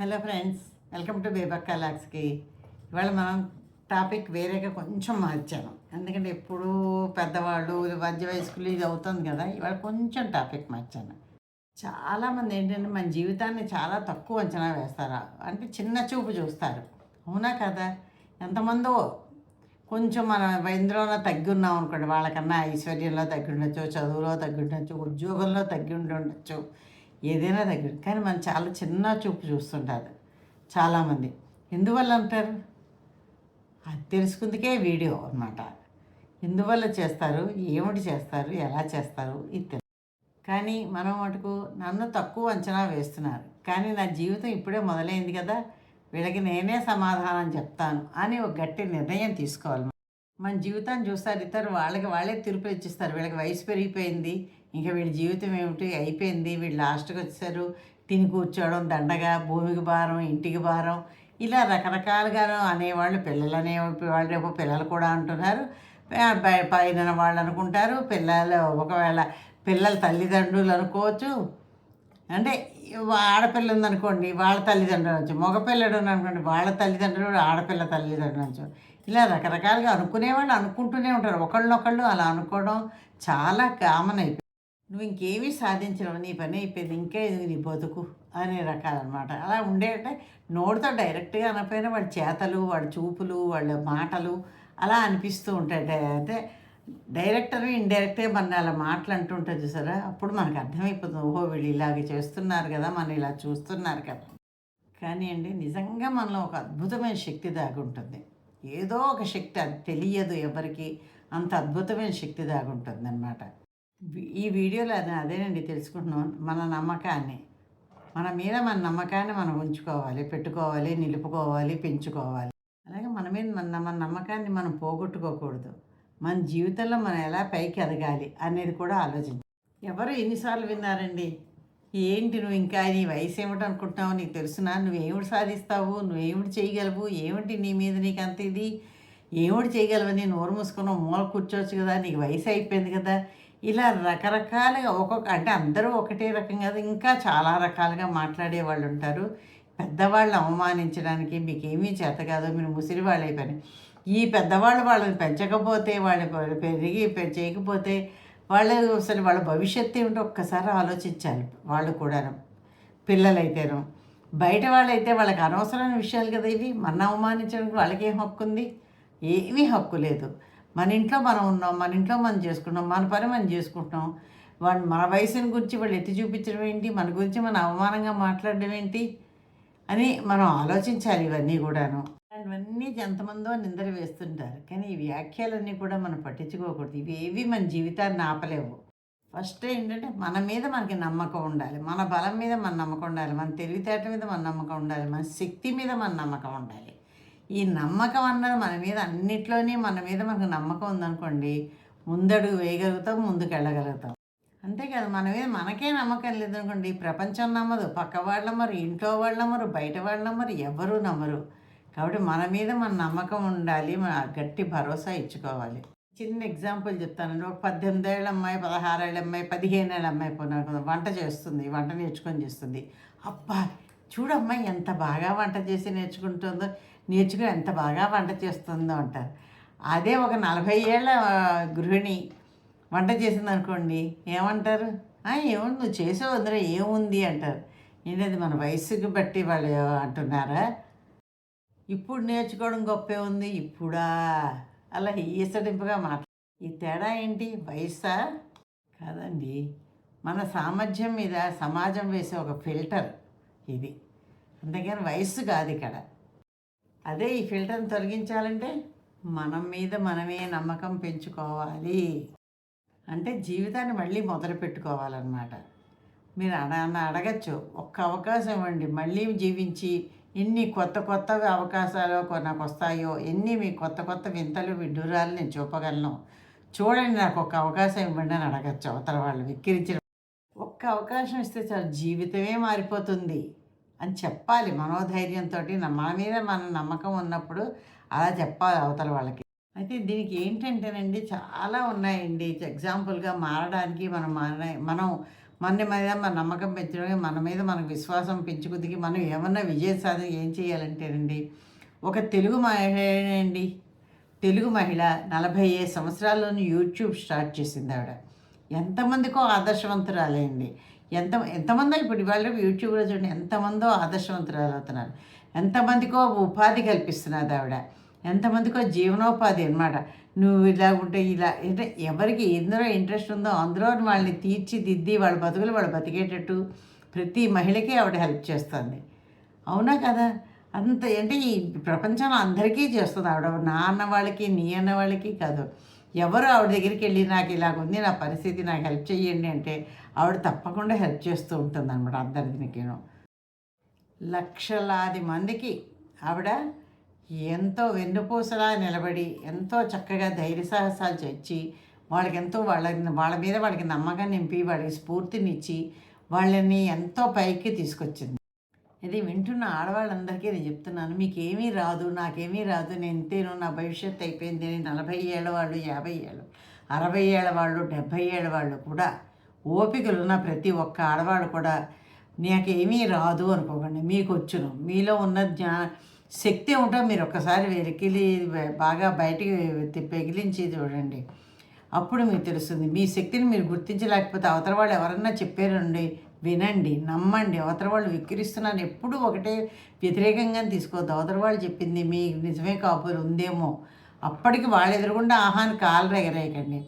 Hello friends welcome to Bebakka లాక్స్కి ఇవాళ మనం topic వేరేగా కొంచెం మార్చాను. ఎందుకంటే ఎప్పుడూ పెద్దవాళ్ళు మధ్య వయస్కులు ఇది అవుతుంది కదా ఇవాళ కొంచెం టాపిక్ మార్చాను. చాలామంది ఏంటంటే మన జీవితాన్ని చాలా తక్కువ అంచనా వేస్తారా? అంటే చిన్న చూపు చూస్తారు. అవునా కదా? ఎంతమందో కొంచెం మన ఇందులోనే తగ్గి ఉన్నాం అనుకోండి వాళ్ళకన్నా ఐశ్వర్యంలో తగ్గి ఉండొచ్చు చదువులో తగ్గి ఉండొచ్చు ఉద్యోగంలో తగ్గి ఉండి ఉండొచ్చు. ఏదైనా తగ్గి కానీ మనం చాలా చిన్న చూపు చూస్తుంటారు చాలామంది. ఎందువల్ల అంటారు? అది తెలుసుకుందుకే వీడియో అన్నమాట. ఎందువల్ల చేస్తారు? ఏమిటి చేస్తారు? ఎలా చేస్తారు? ఇది కానీ మనం మటుకు నన్ను తక్కువ అంచనా వేస్తున్నారు. కానీ నా జీవితం ఇప్పుడే మొదలైంది కదా వీళ్ళకి నేనే సమాధానం చెప్తాను అని ఒక గట్టి నిర్ణయం తీసుకోవాలి. మన జీవితాన్ని చూస్తారు ఇతరు వాళ్ళకి వాళ్ళే తీర్పులు ఇచ్చిస్తారు. వీళ్ళకి వయసు పెరిగిపోయింది ఇంకా వీళ్ళ జీవితం ఏమిటి? అయిపోయింది. వీళ్ళు లాస్ట్కి వచ్చారు తిని కూర్చోవడం దండగా భూమికి భారం ఇంటికి భారం ఇలా రకరకాలుగా అనేవాళ్ళు పిల్లలు అనే వాళ్ళు రేపు పిల్లలు కూడా అంటున్నారు. పైన వాళ్ళు అనుకుంటారు. పిల్లలు ఒకవేళ పిల్లల తల్లిదండ్రులు అనుకోవచ్చు. అంటే ఆడపిల్ల ఉందనుకోండి వాళ్ళ తల్లిదండ్రులు అనొచ్చు. మగపిల్లడు అనుకోండి వాళ్ళ తల్లిదండ్రులు ఆడపిల్ల తల్లిదండ్రులు అనొచ్చు. ఇలా రకరకాలుగా అనుకునేవాళ్ళు అనుకుంటూనే ఉంటారు. ఒకళ్ళనొకళ్ళు అలా అనుకోవడం చాలా కామన్ అయిపోయింది. నువ్వు ఇంకేమీ సాధించడం నీ పని అయిపోయింది ఇంకా ఇది నీ బతుకు అనే రకాలన్నమాట. అలా ఉండేటంటే నోటితో డైరెక్ట్గా అనకపోయినా వాడి చేతలు వాడి చూపులు వాళ్ళ మాటలు అలా అనిపిస్తూ ఉంటాయి. అయితే అంటే డైరెక్టర్ ఇండైరెక్ట్గా మన అలా మాటలు అంటుంటుంది చూసారా? అప్పుడు మనకు అర్థమైపోతుంది ఓహో వీళ్ళు ఇలాగ చేస్తున్నారు కదా మనం ఇలా చూస్తున్నారు కదా. కానీ అండి నిజంగా మనలో ఒక అద్భుతమైన శక్తి దాగి ఉంటుంది. ఏదో ఒక శక్తి అది తెలియదు ఎవరికి అంత అద్భుతమైన శక్తి దాగి ఉంటుంది అనమాట ఈ వీడియోలో అది అదేనండి తెలుసుకుంటున్నాం. మన నమ్మకాన్ని. మన మీద మన నమ్మకాన్ని మనం ఉంచుకోవాలి పెట్టుకోవాలి నిలుపుకోవాలి పెంచుకోవాలి. అలాగే మన మీద మన మన నమ్మకాన్ని మనం పోగొట్టుకోకూడదు. మన జీవితంలో మనం ఎలా పైకి ఎదగాలి అనేది కూడా ఆలోచించాలి ఎవరు ఎన్నిసార్లు విన్నారండి? ఏంటి నువ్వు ఇంకా నీ వయసు ఏమిటి అనుకుంటున్నావు? నీకు తెలుసునా? నువ్వేమిటి సాధిస్తావు? నువ్వేమిటి చేయగలవు? ఏమిటి నీ మీద నీకు అంత ఇది? ఏమిటి చేయగలవని నోరు మూసుకున్నావు? మూల కూర్చోవచ్చు కదా? నీకు వయసు అయిపోయింది కదా? ఇలా రకరకాలుగా ఒక్కొక్క అంటే అందరూ ఒకటే రకం కాదు ఇంకా చాలా రకాలుగా మాట్లాడే వాళ్ళు ఉంటారు. పెద్దవాళ్ళు అవమానించడానికి మీకు ఏమీ చేత కాదు మీరు ముసిరి వాళ్ళు అయిపోయినాయి ఈ పెద్దవాళ్ళు వాళ్ళని పెంచకపోతే వాళ్ళని పెరిగి చేయకపోతే వాళ్ళు అసలు వాళ్ళ భవిష్యత్తు ఏమిటో ఒక్కసారి ఆలోచించాలి వాళ్ళు కూడాను పిల్లలైతేను. బయట వాళ్ళైతే వాళ్ళకి అనవసరమైన విషయాలు కదా ఇవి. మన అవమానించడానికి వాళ్ళకి ఏం హక్కు ఉంది ఏమీ హక్కు లేదు. మన ఇంట్లో మనం ఉన్నాం మన ఇంట్లో మనం చేసుకుంటాం మన పని మనం చేసుకుంటున్నాం. వాళ్ళు మన వయసుని గురించి వాళ్ళు ఎత్తి చూపించడం ఏంటి? మన గురించి మనం అవమానంగా మాట్లాడడం ఏంటి? అని మనం ఆలోచించాలి ఇవన్నీ కూడాను. ఇవన్నీ ఎంతమందో నిందలు వేస్తుంటారు. కానీ ఈ వ్యాఖ్యలన్నీ కూడా మనం పట్టించుకోకూడదు. ఇవి ఏవి మన జీవితాన్ని ఆపలేవు. ఫస్ట్ ఏంటంటే మన మీద మనకి నమ్మకం ఉండాలి. మన బలం మీద మన నమ్మకం ఉండాలి. మన తెలివితేట మీద మన నమ్మకం ఉండాలి. మన శక్తి మీద మన నమ్మకం ఉండాలి. ఈ నమ్మకం అన్నది మన మీద అన్నిట్లోనే మన మీద మనకు నమ్మకం ఉందనుకోండి ముందడుగు వేయగలుగుతాం ముందుకు వెళ్ళగలుగుతాం అంతేకాదు మన మీద మనకే నమ్మకం లేదనుకోండి ప్రపంచం నమ్మదు. పక్క వాళ్ళు మరి ఇంట్లో వాళ్ళు నమ్మరు బయట వాళ్ళు నమ్మరు ఎవరూ నమ్మరు. కాబట్టి మన మీద మన నమ్మకం ఉండాలి మన గట్టి భరోసా ఇచ్చుకోవాలి. చిన్న ఎగ్జాంపుల్ చెప్తానండి. ఒక పద్దెనిమిది ఏళ్ళ అమ్మాయి పదహారేళ్ళ అమ్మాయి పదిహేను ఏళ్ళ అమ్మాయి పోయినా వంట చేస్తుంది వంట నేర్చుకొని చేస్తుంది. అబ్బా! చూడమ్మా ఎంత బాగా వంట చేసి నేర్చుకుంటుందో నేర్చుకుని ఎంత బాగా వంట చేస్తుందో అంటారు. అదే ఒక నలభై ఏళ్ళ గృహిణి వంట చేసింది అనుకోండి ఏమంటారు? "ఆ, ఏముంది నువ్వు చేసావు అందులో ఏముంది? అంటారు. ఏంటది మన వయసుకి బట్టి వాళ్ళు అంటున్నారా? ఇప్పుడు నేర్చుకోవడం గొప్పే ఉంది ఇప్పుడా? అలా ఈసడింపుగా మాట్లా ఈ తేడా ఏంటి? వయసా? కాదండి. మన సామర్థ్యం మీద సమాజం వేసే ఒక ఫిల్టర్. ఇది. అందుకని వయస్సు కాదు ఇక్కడ. అదే ఈ ఫిల్టర్ని తొలగించాలంటే మనం మీద మనమే నమ్మకం పెంచుకోవాలి. అంటే జీవితాన్ని మళ్ళీ మొదలు పెట్టుకోవాలన్నమాట. మీరు అడ అడగచ్చు. ఒక్క అవకాశం ఇవ్వండి. మళ్ళీ జీవించి ఎన్ని కొత్త కొత్త అవకాశాలు నాకు వస్తాయో ఎన్ని మీ కొత్త కొత్త వింతలు విడ్డూరాలు నేను చూపగలను. చూడండి నాకు ఒక అవకాశం ఇవ్వండి అని అడగచ్చు అవతల వాళ్ళు. విక్కిరించిన ఒక్క అవకాశం ఇస్తే చాలు జీవితమే మారిపోతుంది. అని చెప్పాలి మనోధైర్యంతో మన మీద మన నమ్మకం ఉన్నప్పుడు అలా చెప్పాలి అవతల వాళ్ళకి. అయితే దీనికి ఏంటంటేనండి చాలా ఉన్నాయండి. ఎగ్జాంపుల్గా మారడానికి మనం మార మనం మన మీద మన నమ్మకం పెంచడానికి మన మీద మనకు విశ్వాసం పెంచుకుదికి మనం ఏమన్నా విజయం సాధన ఏం చేయాలంటేనండి ఒక తెలుగు మహిళ అండి తెలుగు మహిళ నలభై ఐదు సంవత్సరాల్లోని యూట్యూబ్ స్టార్ట్ చేసింది ఆవిడ ఎంతమందికో ఆదర్శవంతురాలేండి ఎంత ఎంతమందో ఇప్పుడు ఇవాళ యూట్యూబ్లో చూడండి ఎంతమందో ఆదర్శవంతురాలు అవుతున్నారు. ఎంతమందికో ఉపాధి కల్పిస్తున్నది ఆవిడ. ఎంతమందికో జీవనోపాధి అనమాట నువ్వు ఇలా ఉంటే ఇలా అంటే ఎవరికి ఎందులో ఇంట్రెస్ట్ ఉందో అందులో వాళ్ళని తీర్చిదిద్ది వాళ్ళ బతుకులు వాళ్ళు బతికేటట్టు ప్రతి మహిళకి ఆవిడ హెల్ప్ చేస్తుంది. అవునా కదా? అంత అంటే ఈ ప్రపంచంలో అందరికీ చేస్తుంది ఆవిడ. నా అన్న వాళ్ళకి నీ అన్న వాళ్ళకి కాదు. ఎవరు ఆవిడ దగ్గరికి వెళ్ళి నాకు ఇలాగ ఉంది నా పరిస్థితి నాకు హెల్ప్ చేయండి అంటే ఆవిడ తప్పకుండా హెల్ప్ చేస్తూ ఉంటుంది అనమాట అందరికీను లక్షలాది మందికి ఆవిడ ఎంతో వెన్నుపూసలా నిలబడి ఎంతో చక్కగా ధైర్య సాహసాలు తెచ్చి వాళ్ళకి ఎంతో వాళ్ళ వాళ్ళ మీద వాళ్ళకి నమ్మకం నింపి వాళ్ళకి స్ఫూర్తినిచ్చి వాళ్ళని ఎంతో పైకి తీసుకొచ్చింది. ఇది వింటున్న ఆడవాళ్ళందరికీ నేను చెప్తున్నాను. మీకు ఏమీ రాదు నాకేమీ రాదు. నేను ఇంతేను నా భవిష్యత్తు అయిపోయింది. నేను నలభై ఏళ్ళ వాళ్ళు యాభై ఏళ్ళు అరవై ఏళ్ళ వాళ్ళు డెబ్భై ఏళ్ళ వాళ్ళు కూడా ఓపికలు ఉన్న ప్రతి ఒక్క ఆడవాడు కూడా నాకేమీ రాదు అనుకోకండి. మీకు వచ్చును. మీలో ఉన్న జ్ఞా శక్తి ఉంటే. మీరు ఒక్కసారి వెలికిలి బాగా బయటికి పెగిలించి చూడండి. అప్పుడు మీకు తెలుస్తుంది. మీ శక్తిని మీరు గుర్తించలేకపోతే అవతల వాళ్ళు ఎవరన్నా చెప్పారండి వినండి నమ్మండి. అవతల వాళ్ళు విక్కిరిస్తున్నారు. ఎప్పుడు ఒకటే వ్యతిరేకంగా తీసుకోవద్దు. అవతల వాళ్ళు చెప్పింది మీ నిజమే కాపులు ఉందేమో. అప్పటికి వాళ్ళ ఎదురుకుండా ఆహాన్ని కాలు ఎగరేయకండి.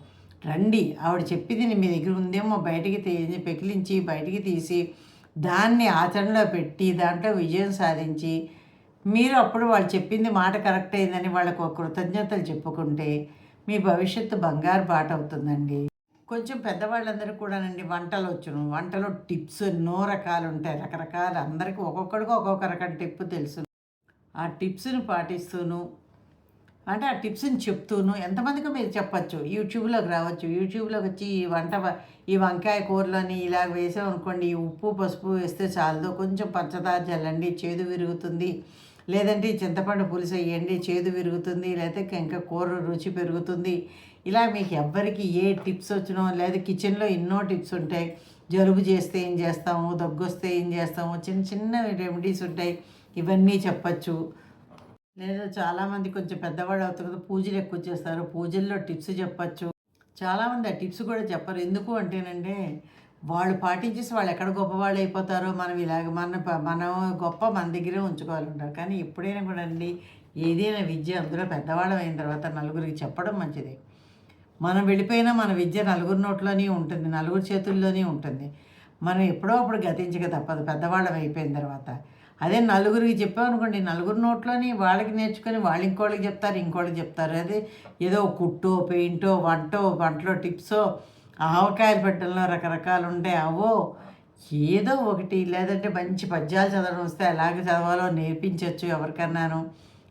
రండి. ఆవిడ చెప్పింది మీ దగ్గర ఉందేమో బయటికి తీసి పెకిలించి బయటికి తీసి దాన్ని ఆచరణలో పెట్టి దాంట్లో విజయం సాధించి మీరు అప్పుడు వాళ్ళు చెప్పింది మాట కరెక్ట్ అయిందని వాళ్ళకు కృతజ్ఞతలు చెప్పుకుంటే మీ భవిష్యత్తు బంగారు బాట అవుతుందండి. కొంచెం పెద్దవాళ్ళందరూ కూడానండి వంటలు వచ్చును వంటలో టిప్స్ ఎన్నో రకాలు ఉంటాయి రకరకాల అందరికీ ఒక్కొక్కడికి ఒక్కొక్క రకం టిప్ తెలుసు. ఆ టిప్స్ని పాటిస్తూను. అంటే ఆ టిప్స్ని చెప్తూను. ఎంతమందికి మీరు చెప్పచ్చు. యూట్యూబ్లోకి రావచ్చు. యూట్యూబ్లోకి వచ్చి ఈ వంట ఈ వంకాయ కూరలోని ఇలా వేసామనుకోండి ఈ ఉప్పు పసుపు వేస్తే చాలదు. కొంచెం పంచదార చల్లండి చేదు విరుగుతుంది. లేదంటే చింతపండు పులుసు వేయండి చేదు విరుగుతుంది. లేకపోతే ఇంకా కూర రుచి పెరుగుతుంది. ఇలా మీకు ఎవ్వరికి ఏ టిప్స్ వచ్చినో లేదా కిచెన్లో ఎన్నో టిప్స్ ఉంటాయి. జలుబు చేస్తే ఏం చేస్తాము దగ్గు వస్తే ఏం చేస్తాము చిన్న చిన్న రెమెడీస్ ఉంటాయి. ఇవన్నీ చెప్పచ్చు. లేదా చాలామంది కొంచెం పెద్దవాడు అవుతారు కదా పూజలు ఎక్కువ చేస్తారు. పూజల్లో టిప్స్ చెప్పచ్చు. చాలామంది ఆ టిప్స్ కూడా చెప్పరు. ఎందుకు అంటేనంటే వాళ్ళు పాటించేసి వాళ్ళు ఎక్కడ గొప్పవాళ్ళు అయిపోతారో మనం ఇలాగ మన మనం గొప్ప మన దగ్గరే ఉంచుకోవాలంటారు. కానీ ఎప్పుడైనా కూడా అండి ఏదైనా విద్య అందులో పెద్దవాళ్ళం అయిన తర్వాత నలుగురికి చెప్పడం మంచిది. మనం వెళ్ళిపోయినా మన విద్య నలుగురు నోట్లోనే ఉంటుంది నలుగురు చేతుల్లోనే ఉంటుంది. మనం ఎప్పుడో అప్పుడు గతించక తప్పదు పెద్దవాళ్ళం అయిపోయిన తర్వాత. అదే నలుగురికి చెప్పామనుకోండి నలుగురు నోట్లోని వాళ్ళకి నేర్చుకొని వాళ్ళు ఇంకోళ్ళకి చెప్తారు ఇంకోళ్ళకి చెప్తారు. అదే ఏదో కుట్టో పెయింటో వంటో వంటలో టిప్సో ఆవకాయలు పెట్టడంలో రకరకాలు ఉంటాయి అవో ఏదో ఒకటి. లేదంటే మంచి పద్యాలు చదవడం వస్తే ఎలాగ చదవాలో నేర్పించవచ్చు ఎవరికన్నాను.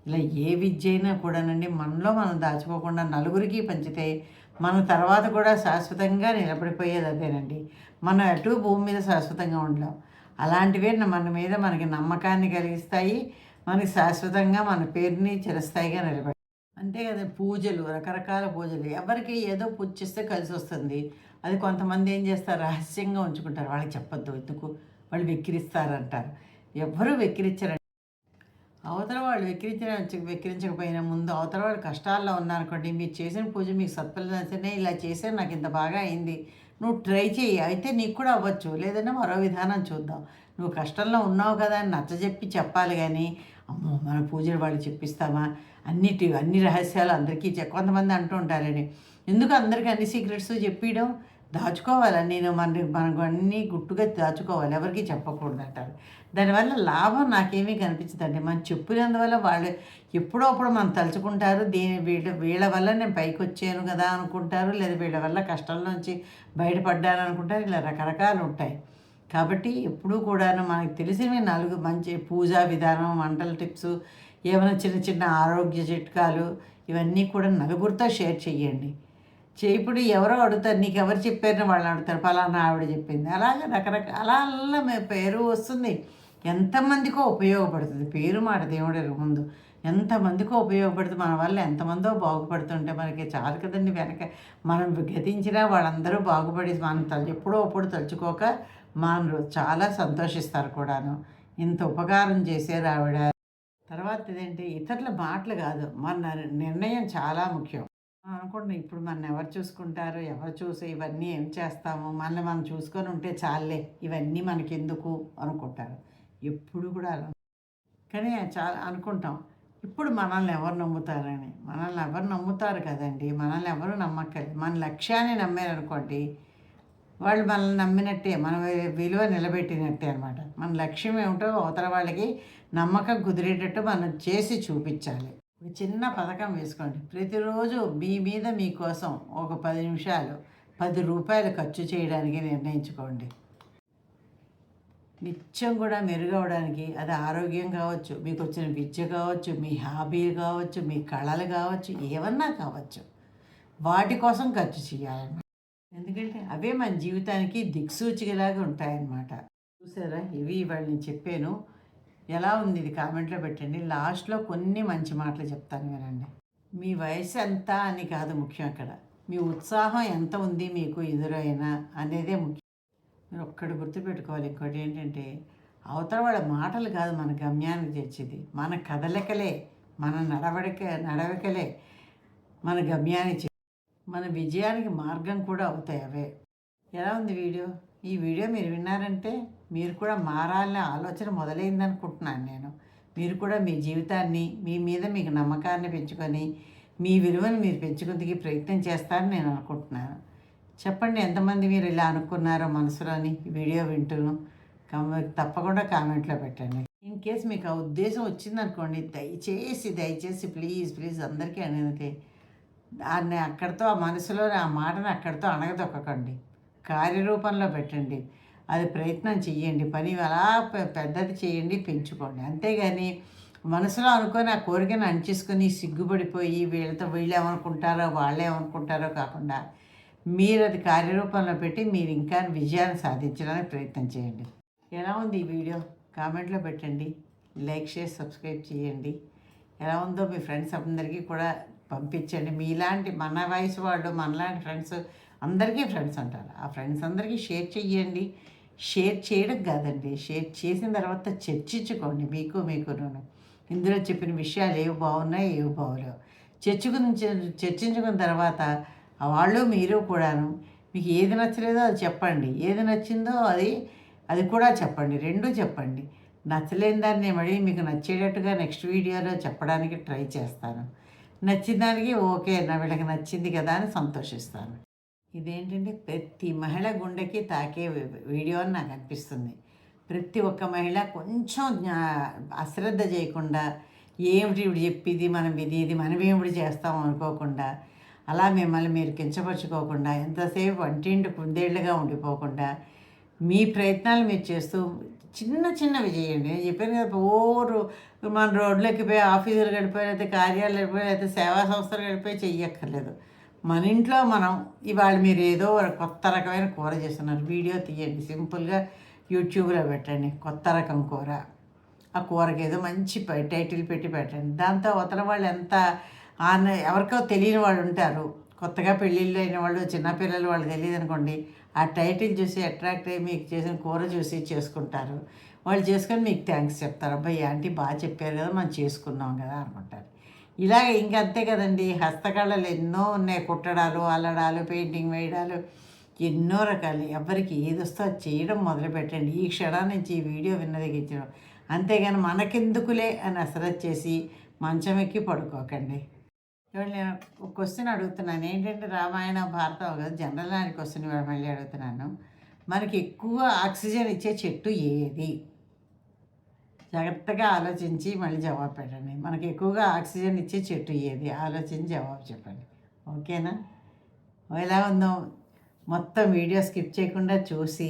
ఇలా ఏ విద్య అయినా కూడానండి మనలో మనం దాచుకోకుండా నలుగురికి పంచితే మన తర్వాత కూడా శాశ్వతంగా నిలబడిపోయేది అదేనండి. మనం అటు భూమి మీద శాశ్వతంగా ఉండలేం. అలాంటివే మన మీద మనకి నమ్మకాన్ని కలిగిస్తాయి. మనకి శాశ్వతంగా మన పేరుని చిరస్థాయిగా నిలబడి అంతే కదా పూజలు రకరకాల పూజలు. ఎవరికి ఏదో పూజ చేస్తే కలిసి వస్తుంది. అది కొంతమంది ఏం చేస్తారు? రహస్యంగా ఉంచుకుంటారు. వాళ్ళకి చెప్పొద్దు ఎందుకు? వాళ్ళు వెక్కిరిస్తారంటారు. ఎవ్వరూ వెక్కిరించరండి అవతల వాళ్ళు వెక్కిరించిన వెక్కిరించకపోయినా ముందు అవతల వాళ్ళు కష్టాల్లో ఉన్నారనుకోండి మీరు చేసిన పూజ మీకు సత్ఫలితనే ఇలా చేసే నాకు ఇంత బాగా అయింది నువ్వు ట్రై చేయి అయితే నీకు కూడా అవ్వచ్చు. లేదంటే మరో విధానం చూద్దాం. నువ్వు కష్టంలో ఉన్నావు కదా అని నచ్చజెప్పి చెప్పాలి కానీ అమ్మో మన పూజలు వాళ్ళు చెప్పిస్తామా? అన్నిటి అన్ని రహస్యాలు అందరికీ కొంతమంది అంటూ ఉంటారని ఎందుకు అందరికీ అన్ని సీక్రెట్స్ చెప్పడం దాచుకోవాలి? నేను మన మనకు అన్నీ గుట్టుగా దాచుకోవాలి. ఎవరికి చెప్పకూడదు అంటారు దానివల్ల లాభం నాకేమీ కనిపించదండి. మనం చెప్పినందువల్ల వాళ్ళు ఎప్పుడో అప్పుడు మనం తలుచుకుంటారు. దీని వీళ్ళ వీళ్ళ వల్ల నేను పైకి వచ్చాను కదా అనుకుంటారు. లేదా వీళ్ళ వల్ల కష్టాల నుంచి బయటపడ్డాను అనుకుంటారు. ఇలా రకరకాలు ఉంటాయి. కాబట్టి ఎప్పుడూ కూడాను మనకు తెలిసినవి నాలుగు మంచి పూజా విధానం వంటల టిప్స్ ఏమైనా చిన్న చిన్న ఆరోగ్య చిట్కాలు ఇవన్నీ కూడా నలుగురితో షేర్ చేయండి ఇప్పుడు ఎవరో అడుగుతారు నీకు ఎవరు చెప్పారని వాళ్ళు అడుగుతారు. పలానా ఆవిడ చెప్పింది. అలాగే రకరకాల అలా పేరు వస్తుంది. ఎంతమందికో ఉపయోగపడుతుంది. పేరు మాట దేవుడి ముందు. ఎంతమందికో ఉపయోగపడుతుంది. మన వల్ల ఎంతమందో బాగుపడుతుంటే మనకి చాలు కదండి వెనక. మనం గతించినా వాళ్ళందరూ బాగుపడి మనం తల ఎప్పుడో అప్పుడు తలుచుకోక మనం చాలా సంతోషిస్తారు కూడాను. ఇంత ఉపకారం చేశారు ఆవిడ. తర్వాత ఇదేంటి? ఇతరుల మాటలు కాదు. మన నిర్ణయం చాలా ముఖ్యం. అనుకోండి ఇప్పుడు మన ఎవరు చూసుకుంటారు ఎవరు చూసి ఇవన్నీ ఏం చేస్తాము మనల్ని మనం చూసుకొని ఉంటే చాలే ఇవన్నీ మనకెందుకు అనుకుంటారు. ఎప్పుడు కూడా కానీ చాలా అనుకుంటాం ఇప్పుడు మనల్ని ఎవరు నమ్ముతారని. మనల్ని ఎవరు నమ్ముతారు కదండి మనల్ని ఎవరు నమ్మక్కర్లేదు. మన లక్ష్యాన్ని నమ్మారనుకోండి వాళ్ళు మనల్ని నమ్మినట్టే మన విలువ నిలబెట్టినట్టే అనమాట మన లక్ష్యం ఏమిటో అవతల వాళ్ళకి నమ్మకం కుదిరేటట్టు మనం చేసి చూపించాలి. ఒక చిన్న పథకం వేసుకోండి. ప్రతిరోజు మీ మీద మీకోసం ఒక పది నిమిషాలు పది రూపాయలు ఖర్చు చేయడానికి నిర్ణయించుకోండి. నిత్యం కూడా మెరుగవడానికి అది ఆరోగ్యం కావచ్చు మీకు వచ్చిన విద్య కావచ్చు మీ హాబీలు కావచ్చు మీ కళలు కావచ్చు ఏమన్నా కావచ్చు. వాటి కోసం ఖర్చు చేయాలన్నమాట ఎందుకంటే అవే మన జీవితానికి దిక్సూచికలాగా ఉంటాయన్నమాట. చూసారా? ఇవి ఇవాళ నేను చెప్పాను. ఎలా ఉంది ఇది? కామెంట్లో పెట్టండి. లాస్ట్లో కొన్ని మంచి మాటలు చెప్తాను వినండి. మీ వయసు ఎంత అని కాదు ముఖ్యం అక్కడ. మీ ఉత్సాహం ఎంత ఉంది మీకు ఎదురైనా అనేదే ముఖ్యం. మీరు ఒక్కటి గుర్తుపెట్టుకోవాలి ఇంకోటి ఏంటంటే అవతల వాళ్ళ మాటలు కాదు మన గమ్యానికి తెచ్చేది. మన కదలికలే మన నడవడిక నడవకలే మన గమ్యాన్ని మన విజయానికి మార్గం కూడా అవుతాయి అవే. ఎలా ఉంది వీడియో? ఈ వీడియో మీరు విన్నారంటే మీరు కూడా మారాలనే ఆలోచన మొదలైంది అనుకుంటున్నాను నేను. మీరు కూడా మీ జీవితాన్ని మీ మీద మీకు నమ్మకాన్ని పెంచుకొని మీ విలువను మీరు పెంచుకుందికి ప్రయత్నం చేస్తారని నేను అనుకుంటున్నాను. చెప్పండి ఎంతమంది మీరు ఇలా అనుకున్నారో మనసులోని వీడియో వింటును. తప్పకుండా కామెంట్లో పెట్టండి. ఇన్ కేస్ మీకు ఆ ఉద్దేశం వచ్చిందనుకోండి దయచేసి దయచేసి ప్లీజ్ ప్లీజ్ అందరికీ అనేది దాన్ని అక్కడితో ఆ మనసులో ఆ మాటను అక్కడితో అణగదొక్కకండి. కార్యరూపంలో పెట్టండి. అది ప్రయత్నం చెయ్యండి. పని అలా పెద్దది చేయండి పెంచుకోండి. అంతేగాని మనసులో అనుకొని ఆ కోరికను అంచేసుకొని సిగ్గుపడిపోయి వీళ్ళతో వీళ్ళు ఏమనుకుంటారో వాళ్ళు ఏమనుకుంటారో కాకుండా మీరు అది కార్యరూపంలో పెట్టి మీరు ఇంకా విజయాన్ని సాధించడానికి ప్రయత్నం చేయండి. ఎలా ఉంది ఈ వీడియో? కామెంట్లో పెట్టండి. లైక్ చేసి సబ్స్క్రైబ్ చేయండి. ఎలా ఉందో మీ ఫ్రెండ్స్ అందరికీ కూడా పంపించండి. మీలాంటి మన వయసు వాళ్ళు మనలాంటి ఫ్రెండ్స్ అందరికీ ఫ్రెండ్స్ అంటారు. ఆ ఫ్రెండ్స్ అందరికీ షేర్ చేయండి షేర్ చేయడం కాదండి. షేర్ చేసిన తర్వాత చర్చించుకోండి మీకు మీకు ఇందులో చెప్పిన విషయాలు ఏవి బాగున్నాయి ఏవి బాగోలేవు. చర్చుకుని చర్చించుకున్న తర్వాత వాళ్ళు మీరు కూడాను మీకు ఏది నచ్చలేదో అది చెప్పండి. ఏది నచ్చిందో అది అది కూడా చెప్పండి. రెండూ చెప్పండి. నచ్చలేని దాన్ని మళ్ళీ మీకు నచ్చేటట్టుగా నెక్స్ట్ వీడియోలో చెప్పడానికి ట్రై చేస్తాను. నచ్చిన దానికి ఓకే నా వీళ్ళకి నచ్చింది కదా అని సంతోషిస్తాను. ఇదేంటంటే ప్రతి మహిళ గుండెకి తాకే వీడియో అని నాకు అనిపిస్తుంది. ప్రతి ఒక్క మహిళ కొంచెం అశ్రద్ధ చేయకుండా ఏమిటి ఇప్పుడు చెప్పింది మనం ఇది ఇది మనం ఏమిటి చేస్తాం అనుకోకుండా అలా మిమ్మల్ని మీరు కించపరుచుకోకుండా ఎంతసేపు వంటింటి కుందేళ్ళుగా ఉండిపోకుండా మీ ప్రయత్నాలు మీరు చేస్తూ చిన్న చిన్నవి చేయండి. నేను చెప్పాను కదా ఓరు మన రోడ్లోకి పోయి ఆఫీసులు గడిపోయి లేకపోతే కార్యాలయం గడిపోయి లేకపోతే సేవా సంస్థలు గడిపోయి చెయ్యక్కర్లేదు. మన ఇంట్లో మనం ఇవాళ మీరు ఏదో కొత్త రకమైన కూర చేస్తున్నారు. వీడియో తీయండి. సింపుల్గా యూట్యూబ్లో పెట్టండి. కొత్త రకం కూర. ఆ కూరకి ఏదో మంచి టైటిల్ పెట్టి పెట్టండి. దాంతో అవతల వాళ్ళు ఎంత ఆన ఎవరికో తెలియని వాళ్ళు ఉంటారు. కొత్తగా పెళ్ళిళ్ళు అయిన వాళ్ళు చిన్నపిల్లలు వాళ్ళు తెలియదు అనుకోండి ఆ టైటిల్ చూసి అట్రాక్ట్ అయ్యి మీకు చేసిన కూర చూసి చేసుకుంటారు. వాళ్ళు చేసుకొని మీకు థ్యాంక్స్ చెప్తారు. అబ్బాయి ఆంటీ బాగా చెప్పారు కదా మనం చేసుకున్నాం కదా అనుకుంటారు. ఇలాగ ఇంకంతే కదండి. హస్తకళలు ఎన్నో ఉన్నాయి. కుట్టడాలు అల్లడాలు పెయింటింగ్ వేయడాలు ఎన్నో రకాలు. ఎవరికి ఏది వస్తో అది చేయడం మొదలు పెట్టండి. ఈ క్షణం నుంచి ఈ వీడియో విన్నది అంతేగాని మనకెందుకులే అని అసరత్ చేసి మంచం ఎక్కి పడుకోకండి. నేను ఒక క్వశ్చన్ అడుగుతున్నాను. ఏంటంటే రామాయణ భారతం కదా. జనరల్ నాని క్వశ్చన్ మళ్ళీ అడుగుతున్నాను. మనకి ఎక్కువ ఆక్సిజన్ ఇచ్చే చెట్టు ఏది? జాగ్రత్తగా ఆలోచించి మళ్ళీ జవాబు పెట్టండి. మనకి ఎక్కువగా ఆక్సిజన్ ఇచ్చే చెట్టు ఏది? ఆలోచించి జవాబు చెప్పండి. ఓకేనా? ఎలా ఉందో మొత్తం వీడియో స్కిప్ చేయకుండా చూసి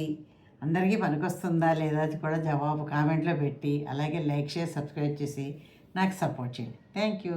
అందరికీ పనికొస్తుందా లేదా అది కూడా జవాబు కామెంట్లో పెట్టి అలాగే లైక్ షేర్ సబ్స్క్రైబ్ చేసి నాకు సపోర్ట్ చేయండి. Thank you.